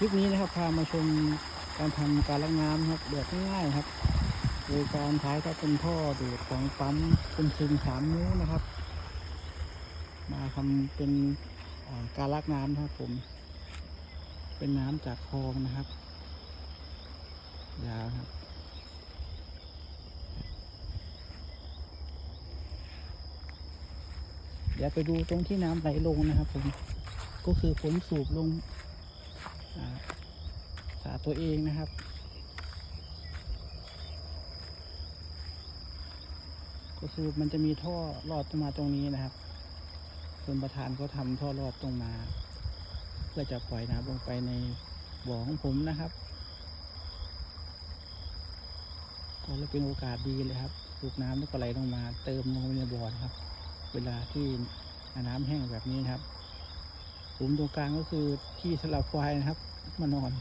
คลิปนี้นะครับพามาชมการทำการล้างน้ำครับแบบง่ายๆครับ โดยการใช้ก็เป็นท่อดูดของปั๊มเป็นซิงสามนิ้วนะครับ มาทำเป็นการล้างน้ำนะครับผม เป็นน้ำจากคลองนะครับ ยาวครับเดี๋ยวไปดูตรงที่น้ำไหลลงนะครับผม ก็คือผมสูบลง สาตัวเองนะครับก็คือมันจะมีท่อลอดมาตรงนี้นะครับส่วนประธานก็ทำท่อลอดตรงมา เพื่อจะปล่อยน้ำลงไปในบ่อของผมนะครับ ก็เลยเป็นโอกาสดีเลยครับสูบน้ำแล้วก็ไหลลงมาเติมลงไปในบ่อนะครับ เวลาที่น้ำแห้งแบบนี้นครับหลุมตรงกลางก็คือที่สำหรับควายนะครับ มานอน